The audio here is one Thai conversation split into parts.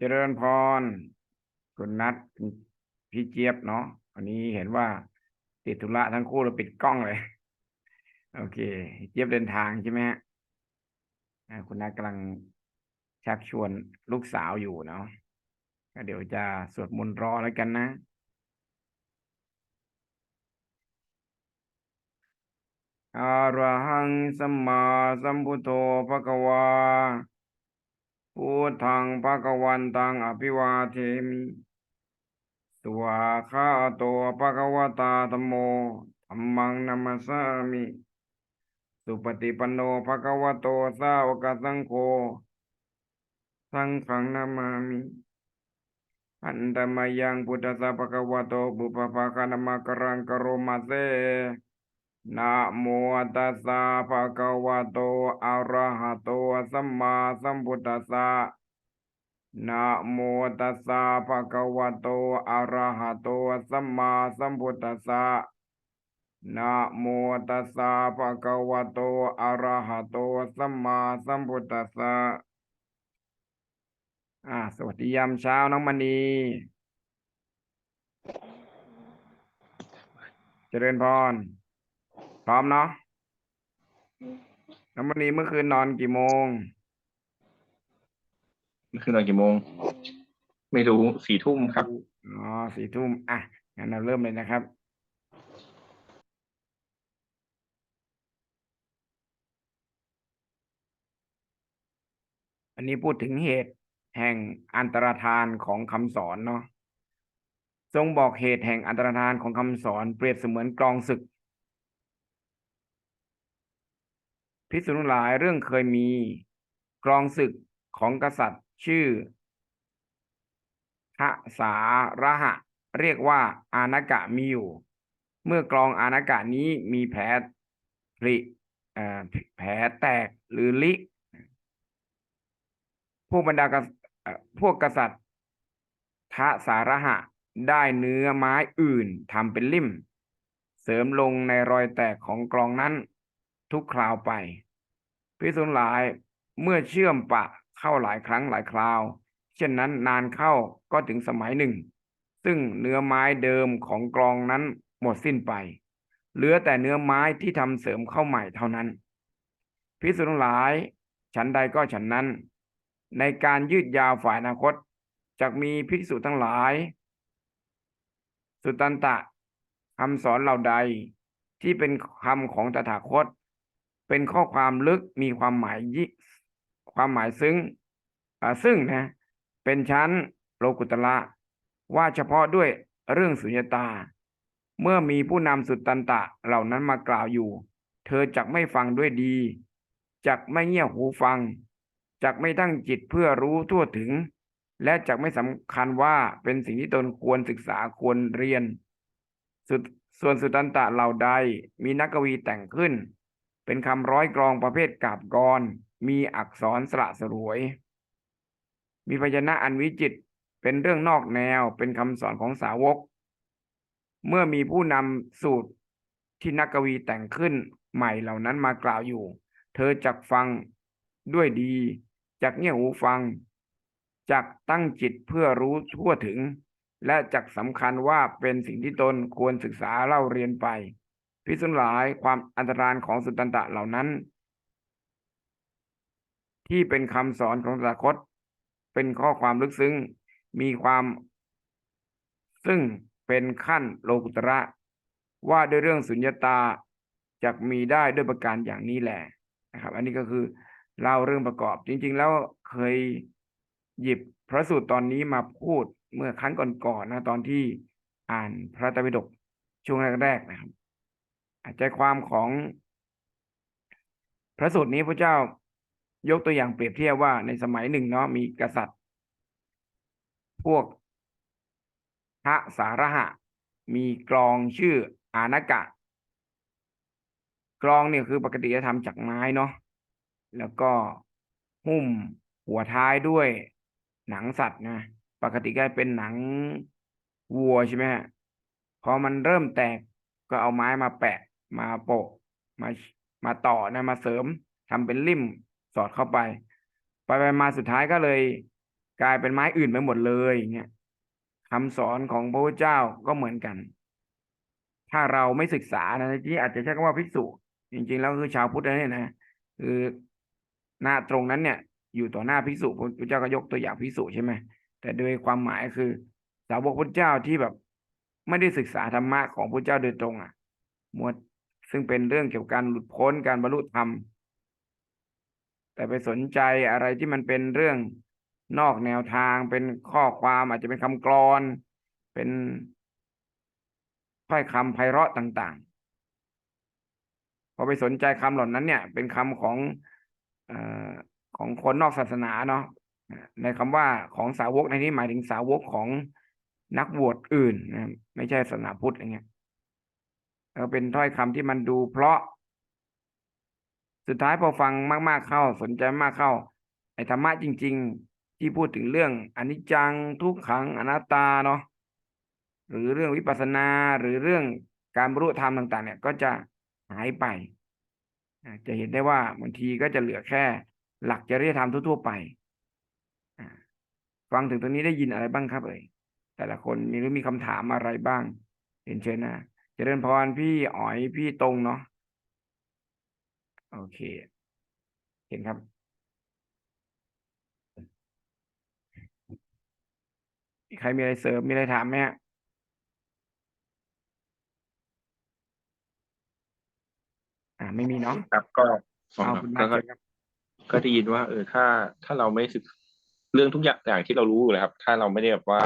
เจริญพร คุณนัทคุณพี่เจี๊ยบเนาะวันนี้เห็นว่า ติดธุระทั้งคู่เราปิดกล้องเลย โอเค เจี๊ยบเดินทางใช่ไหมฮะคุณนัทกำลังชักชวนลูกสาวอยู่เนาะก็เดี๋ยวจะสวดมนต์รอแล้วกันนะอรหังสัมมาสัมพุทโธภะคะวา พุทธังภะคะวันตังอภิวาเทมิสวาคาโตภะคะวตาธโมธัมมังนัมมัสามิ สุปฏิปันโนภะคะวโตสาวกสังโฆสังฆังนามามิอันตมายังพุทธัสสะภะคะวโตบุปภาคานามากรังกโรมาเซ นะโมตัสสะภะคะวะโต อะระหะโต สัมมาสัมพุทธัสสะนะโมตัสสะภะคะวะโต อะระหะโต สัมมาสัมพุทธัสสะนะโมตัสสะภะคะวะโต อะระหะโต สัมมาสัมพุทธัสสะอ่า สวัสดียามเช้าน้องมณีเจริญพร พร้อมเนาะน้ำมันนี้เมื่อคืนนอนกี่โมง เมื่อคืนนอนกี่โมง ไม่รู้สี่ทุ่มครับ อ๋อสี่ทุ่มอะ งั้นเราเริ่มเลยนะครับ อันนี้พูดถึงเหตุแห่งอันตรธานของคำสอนเนาะ ทรงบอกเหตุแห่งอันตรธานของคำสอนเปรียบเสมือนกลองศึก พิสุนุหลายเรื่องเคยมีกลองศึกของกษัตริย์ชื่อทะสาระหะ เรียกว่าอานากะมีอยู่ เมื่อกลองอานากะนี้มีแผลผลิแผลแตกหรือลิพวกบรรดากพวกกษัตริย์ทะสาระหะได้เนื้อไม้อื่นทำเป็นลิ่ม เสริมลงในรอยแตกของกลองนั้น ทุกคราวไปพิสุนหลายเมื่อเชื่อมปะเข้าหลายครั้งหลายคราว เช่นนั้นนานเข้าก็ถึงสมัยหนึ่ง ซึ่งเนื้อไม้เดิมของกลองนั้นหมดสิ้นไป เหลือแต่เนื้อไม้ที่ทำเสริมเข้าใหม่เท่านั้นพิสุนหลาย ฉันใดก็ฉันนั้น ในการยืดยาวฝ่ายอนาคตจะมีภิกษุทั้งหลาย สุตตันตะคำสอนเหล่าใดที่เป็นคำของตถาคต เป็นข้อความลึกมีความหมายยิความหมายซึ้งซึ่งนะเป็นชั้นโลกุตละว่าเฉพาะด้วยเรื่องสุญญตา เมื่อมีผู้นำสุตตันตะเหล่านั้นมากล่าวอยู่ เธอจักไม่ฟังด้วยดี จักไม่เงี่ยหูฟัง จักไม่ตั้งจิตเพื่อรู้ทั่วถึง และจักไม่สำคัญว่าเป็นสิ่งที่ตนควรศึกษาควรเรียนสส่วนสุตตันตะเหล่าใดมีนักกวีแต่งขึ้น เป็นคำร้อยกรองประเภทกาบกร มีอักษรสระสรวย มีพยัญชนะอันวิจิต เป็นเรื่องนอกแนว เป็นคำสอนของสาวก เมื่อมีผู้นำสูตรที่นักกวีแต่งขึ้นใหม่เหล่านั้นมากล่าวอยู่ เธอจักฟังด้วยดี จักเงี่ยหูฟัง จักตั้งจิตเพื่อรู้ทั่วถึง และจักสำคัญว่าเป็นสิ่งที่ตนควรศึกษาเล่าเรียนไป พิสุนหลายความอันตรานของสุตตันตะเหล่านั้น ที่เป็นคำสอนของตถาคต เป็นข้อความลึกซึ้งมีความ ซึ่งเป็นขั้นโลกุตระ ว่าด้วยเรื่องสุญญตาจะมีได้ด้วยประการอย่างนี้แหละนะครับ อันนี้ก็คือเล่าเรื่องประกอบ จริง ๆ แล้วเคยหยิบพระสูตรตอนนี้มาพูดเมื่อครั้งก่อนๆนะตอนที่อ่านพระตรปิฎกช่วงแรกๆนะครับ ใจความของพระสูตรนี้พระเจ้ายกตัวอย่างเปรียบเทียบว่าในสมัยหนึ่งเนาะมีกษัตริย์ พวกพระสาระหะ มีกลองชื่ออานากะกลองเนี่ยคือปกติจะทำจากไม้เนาะแล้วก็หุ้มหัวท้ายด้วยหนังสัตว์นะปกติก็เป็นหนังวัวใช่ไหมฮะพอมันเริ่มแตกก็เอาไม้มาแปะ มาโปะมามาต่อนะมาเสริมทำเป็นลิ่มสอดเข้าไป ไปไปมาสุดท้ายก็เลย กลายเป็นไม้อื่นไปหมดเลยเงี้ยคำสอนของพระพุทธเจ้าก็เหมือนกัน ถ้าเราไม่ศึกษานะที่อาจจะใช้คำว่าภิกษุ จริงๆ แล้วคือชาวพุทธนะเนี่ยนะคือหน้าตรงนั้นเนี่ย อยู่ต่อหน้าภิกษุพระพุทธเจ้าก็ยกตัวอย่างภิกษุใช่ไหมแต่โดยความหมายคือ สาวกพุทธเจ้าที่แบบ ไม่ได้ศึกษาธรรมะของพระเจ้าโดยตรงอะหมวด ซึ่งเป็นเรื่องเกี่ยวกับการหลุดพ้นการบรรลุธรรม แต่ไปสนใจอะไรที่มันเป็นเรื่องนอกแนวทางเป็นข้อความอาจจะเป็นคำกลอน เป็นถ้อยคำไพเราะต่าง ๆ พอไปสนใจคำเหล่านั้นเนี่ย เป็นคำของอของคนนอกศาสนาเนาะในคำว่าของสาวกในที่หมายถึงสาวกของนักบวชอื่นนะไม่ใช่ศาสนาพุทธอย่างเงี้ย เป็นถ้อยคำที่มันดู เพราะ สุดท้ายพอฟังมากๆเข้า สนใจมากเข้า ไอ้ธรรมะจริง ๆ ที่พูดถึงเรื่องอนิจจังทุกขังอนัตตาเนาะหรือเรื่องวิปัสสนาหรือเรื่องการบรรลุธรรมต่าง ๆ เนี่ย ก็จะหายไป จะเห็นได้ว่าบางทีก็จะเหลือแค่ หลักจริยธรรมทั่วๆไปฟังถึงตรงนี้ได้ยินอะไรบ้างครับเอ่ยแต่ละคนมีหรือมีคำถามอะไรบ้างเรียนเชิญนะ เจริญพรพี่อ๋อยพี่ตรงเนาะโอเค เห็นครับมีใครมีอะไรเสริมมีอะไรถามไหมฮะอ่าไม่มีเนาะครับก็เอาครับคุณก็มาก็เชิญครับก็ได้ยินว่า เออถ้าถ้าเราไม่ศึกเรื่องทุกอย่างอย่างที่เรารู้อยู่แล้วครับ ถ้าเราไม่ได้แบบว่า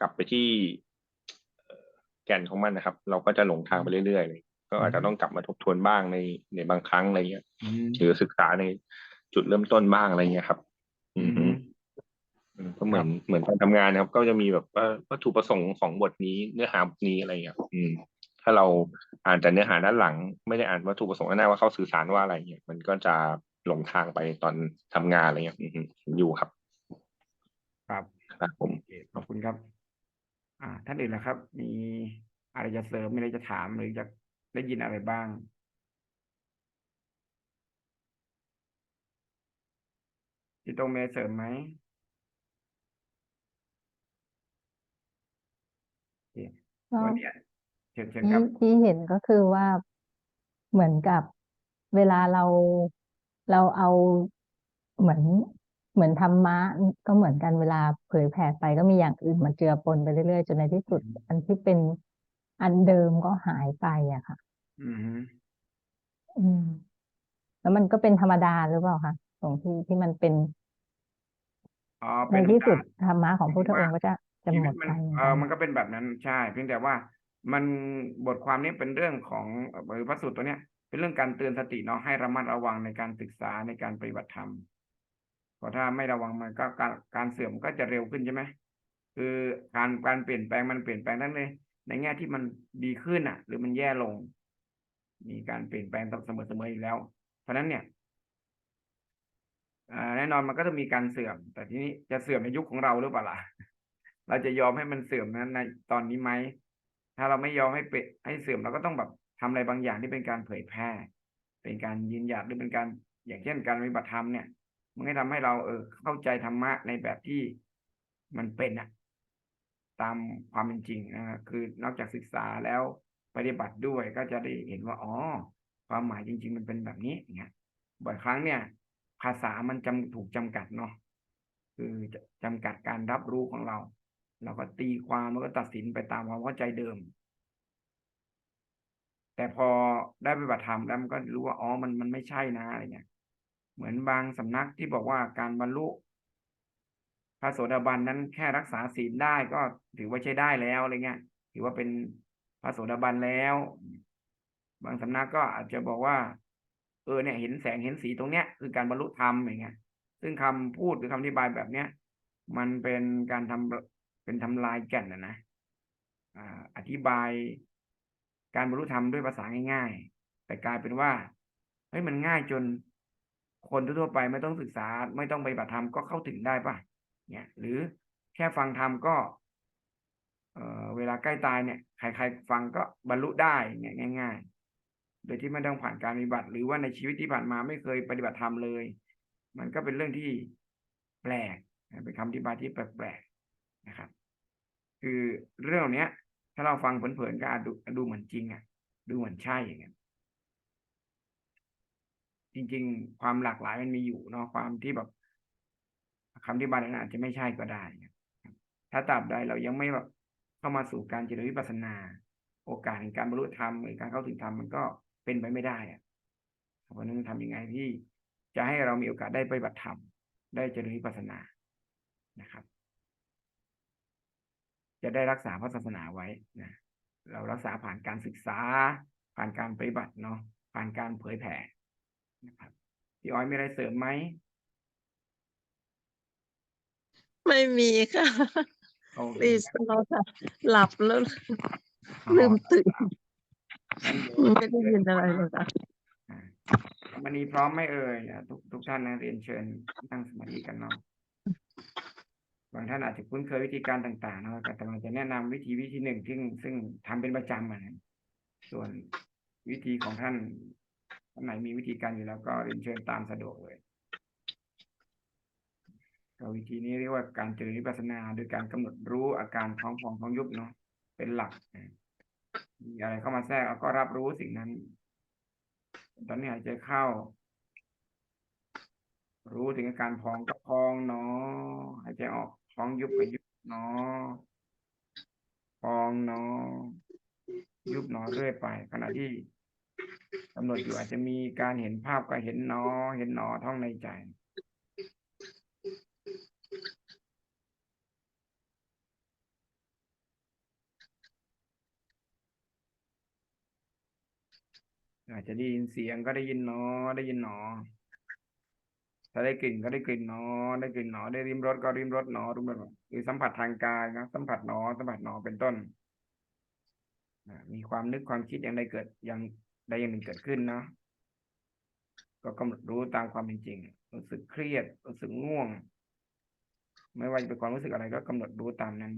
กลับไปที่เอ่อ แก่นของมันนะครับ เราก็จะหลงทางไปเรื่อยๆเลยก็อาจจะต้องกลับมาทบทวนบ้างในในบางครั้งอะไรเงี้ยอืมหรือศึกษาในจุดเริ่มต้นบ้างอะไรเงี้ยครับอือือฮึมอืมก็เหมือนเหมือนการทำงานนะครับ ก็จะมีแบบว่าวัตถุประสงค์ของบทนี้เนื้อหาบทนี้อะไรอย่างเงี้ยครับอืม ถ้าเราอ่านแต่เนื้อหาด้านหลัง ไม่ได้อ่านวัตถุประสงค์ด้านหน้าว่าเขาสื่อสารว่าอะไรเงี้ยมันก็จะหลงทางไปตอนทำงานอะไรเงี้ยอือฮึผมอยู่ครับ ครับครับผมโอเคขอบคุณครับ อ่า ท่านอื่นล่ะครับ มีอะไรจะเสริมมีอะไรจะถามหรือจะได้ยินอะไรบ้างพี่ตรงมีอะไรเสริมไหมโอเคก็วันนี้เชิญเชิญคที่รับที่เห็นก็คือว่าเหมือนกับเวลาเราเราเอาเหมือน เหมือนธรรมะก็เหมือนกันเวลาเผยแผ่ไปก็มีอย่างอื่นมาเจือปนไปเรื่อยๆจนในที่สุดอืมอันที่เป็นอันเดิมก็หายไปอะค่ะ อืมฮึอืม แล้วมันก็เป็นธรรมดาหรือเปล่าคะตรงที่ที่มันเป็นอ๋อในเป็นที่สุดการธรรมะของพระพุทธองค์ก็จะจะชีหมวิตดมันไปเหมือนเอกัอนมันก็เป็นแบบนั้นใช่ เพียงแต่ว่ามันบทความนี้เป็นเรื่องของเอ่อหรือพระสูตรตัวเนี้ย เป็นเรื่องการเตือนสติเนาะให้ระมัดระวังในการศึกษาในการปฏิบัติธรรมเพราะถ้าไม่ระวังมันก็การการเสื่อมก็จะเร็วขึ้นใช่ไหมคือการการเปลี่ยนแปลงมันเปลี่ยนแปลงทั้งในในแง่ที่มันดีขึ้นอะ หรือมันแย่ลง มีการเปลี่ยนแปลงเสมอเสมออยู่แล้ว เพราะนั้นเนี่ยแน่นอนมันก็จะมีการเสื่อม แต่ทีนี้จะเสื่อมในยุคของเราหรือเปล่าล่ะเราจะยอมให้มันเสื่อมนั้นในตอนนี้ไหมถ้าเราไม่ยอมให้เปะให้เสื่อมเราก็ต้องแบบทำอะไรบางอย่างที่เป็นการเผยแพร่ เป็นการยืนหยัดหรือเป็นการอย่างเช่นการปฏิบัติธรรมเนี่ย มันก็ทำให้เราเออเข้าใจธรรมะในแบบที่มันเป็นอะตามความเป็นจริงนะฮะคือนอกจากศึกษาแล้วปฏิบัติด้วยก็จะได้เห็นว่าอ๋อความหมายจริง ๆ มันเป็นแบบนี้อย่างเงี้ยบ่อยครั้งเนี่ย ภาษามันจำถูกจำกัดเนาะคือจะจำกัดการรับรู้ของเรา เราก็ตีความแล้วก็ตัดสินไปตามความเข้าใจเดิม แต่พอได้ปฏิบัติธรรมแล้วมันก็รู้ว่าอ๋อมันมันไม่ใช่นะอะไรเงี้ย เหมือนบางสำนักที่บอกว่าการบรรลุพระโสดาบันนั้นแค่รักษาศีลได้ก็ถือว่าใช้ได้แล้วอะไรเงี้ย ถือว่าเป็นพระโสดาบันแล้ว บางสำนักก็อาจจะบอกว่า เออเนี่ย เห็นแสงเห็นสีตรงเนี้ย คือการบรรลุธรรมอย่างเงี้ย ซึ่งคำพูดหรือคำอธิบายแบบเนี้ย มันเป็นการทำเป็นทำลายแก่นนะนะอธิบายการบรรลุธรรมด้วยภาษาง่าย ๆ แต่กลายเป็นว่าเฮ้ยมันง่ายจน คนทั่วไปไม่ต้องศึกษา ไม่ต้องไปปฏิบัติธรรมก็เข้าถึงได้ป่ะเนี่ย หรือแค่ฟังธรรมก็ เออเวลาใกล้ตายเนี่ยใครๆฟังก็บรรลุได้เนี่ยง่าย ๆ โดยที่ไม่ต้องผ่านการปฏิบัติ หรือว่าในชีวิตที่ผ่านมาไม่เคยปฏิบัติธรรมเลย มันก็เป็นเรื่องที่แปลกเป็นคำอธิบายที่แปลกๆนะครับ คือเรื่องเนี้ถ้าเราฟังเผินๆก็อาจดูดูเหมือนจริงอะ ดูเหมือนใช่อย่างเงี้ย จริง ๆ ความหลากหลายมันมีอยู่เนาะความที่แบบคำอธิบายนั้นอาจจะไม่ใช่ก็ได้ถ้าตราบใดเรายังไม่แบบเข้ามาสู่การเจริญวิปัสสนา โอกาสในการบรรลุธรรมหรือการเข้าถึงธรรมมันก็เป็นไปไม่ได้อะเพราะฉะนั้นทำยังไงที่จะให้เรามีโอกาสได้ปฏิบัติธรรมได้เจริญวิปัสสนานะครับ จะได้รักษาพระศาสนาไว้นะเรารักษาผ่านการศึกษา ผ่านการปฏิบัติเนาะผ่านการเผยแผ่ นะครับพี่อ้อยมีอะไรเสริมไหมไม่มีค่ะโอเครีสอร์ทค่ะหลับแล้วลืมตื่นไม่ได้ยินอะไรเลยค่ะอ่าวันนี้พร้อมไหม่เอ่ยอะทุกทุกท่านนะเรียนเชิญนั่งสมาธิกันเนาะบางท่านอาจจะคุ้นเคยวิธีการต่างๆเนาะแต่กำลังจะแนะนำวิธีวิธีหนึ่งซึ่งซึ่งทำเป็นประจำอะนะส่วนวิธีของท่าน ท่านไหนมีวิธีการอยู่แล้วก็เรียนเชิญตามสะดวกเลยก็วิธีนี้เรียกว่าการเจริญวิปัสสนาโดยการกำหนดรู้อาการท้องพองท้องยุบเนาะเป็นหลักมีอะไรเข้ามาแทรกเราก็รับรู้สิ่งนั้น ตอนนี้หายใจเข้า รู้ถึงอาการพองก็พองเนาะหายใจออกพองยุบก็ยุบเนาะพองเนาะยุบเนาะเรื่อยไป ขณะที่ กำหนดอยู่อาจจะมีการเห็นภาพก็เห็นนาะเห็นนาะท่องในใจอาจจะได้ยินเสียงก็ได้ยินนาะได้ยินเนาะถ้าได้กลิ่นก็ได้กลิ่นนาะได้กลิ่นเนาะได้ริมรสก็ริมรสเนาะริมรสหรือสัมผัสทางกายนะสัมผัสเนาะสัมผัสเนาะเป็นต้นอ่ามีความนึกความคิดอย่างใดเกิดอย่าง ใดอย่างหนึ่งเกิดขึ้นเนาะก็กำหนดรู้ตามความเป็นจริง รู้สึกเครียด รู้สึกง่วง ไม่ว่าจะเป็นความรู้สึกอะไรก็กำหนดรู้ตามนั้น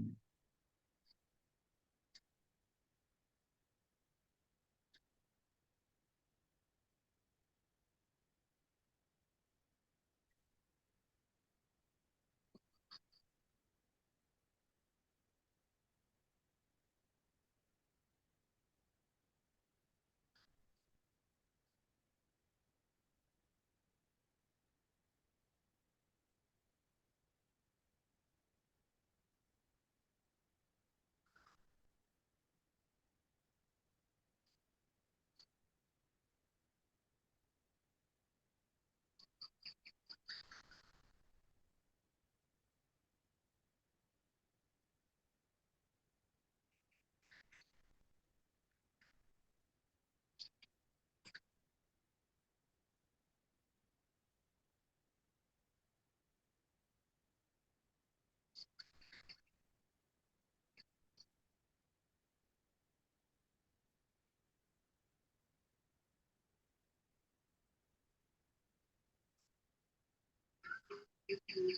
Thank you.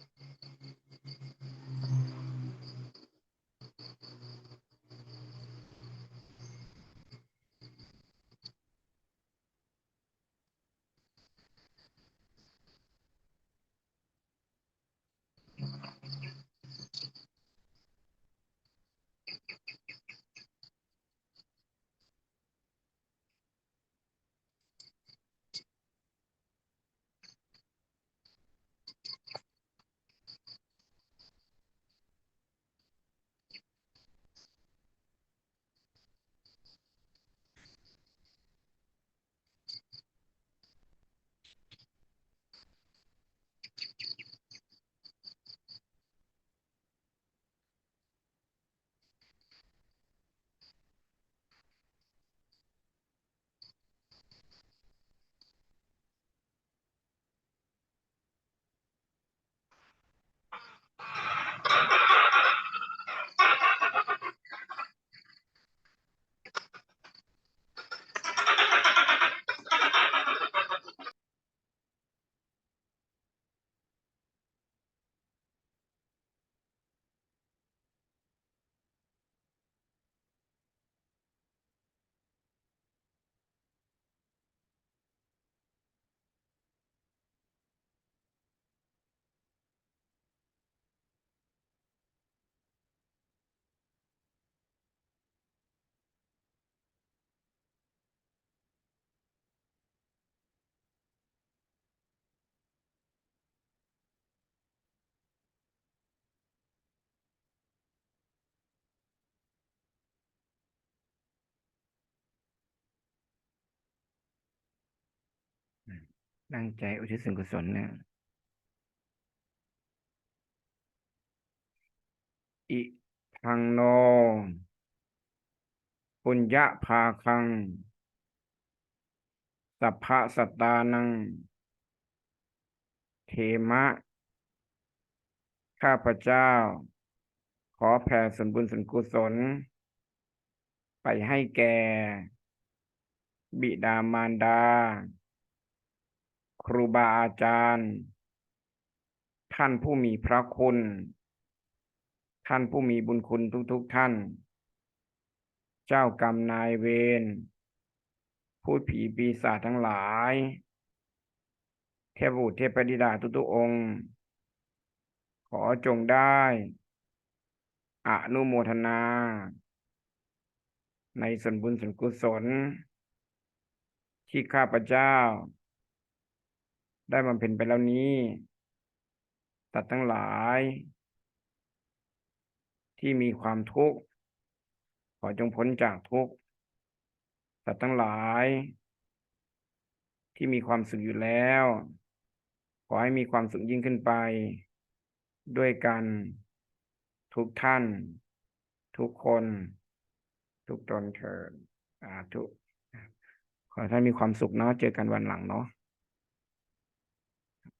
ตั้งใจอุทิศส่วนกุศลเนี่ยอิทังโน ปุญญะภาคัง สัพพะสัตตานัง เทมะ ข้าพเจ้า ขอแผ่ส่วนบุญส่วนกุศล ไปให้แก่ บิดามารดา ครูบาอาจารย์ ท่านผู้มีพระคุณ ท่านผู้มีบุญคุณทุกๆทท่าน เจ้ากรรมนายเวรพูดผีปีศาจทั้งหลาย เทพบุตรเทพธิดาทุกๆองค์ ขอจงได้อนุโมทนา ในส่วนบุญส่วนกุศล ที่ข้าพเจ้า ได้บำเพ็ญไปแล้วนี้ตัดทั้งหลาย ที่มีความทุกข์ขอจงพ้นจากทุกข์สัตว์ทั้งหลาย ที่มีความสุขอยู่แล้ว ขอให้มีความสุขยิ่งขึ้นไป ด้วยกันทุกท่าน ทุกคน ทุกตนเถิดสาธุขอท่านมีความสุขเนาะเจอกันวันหลังเนาะ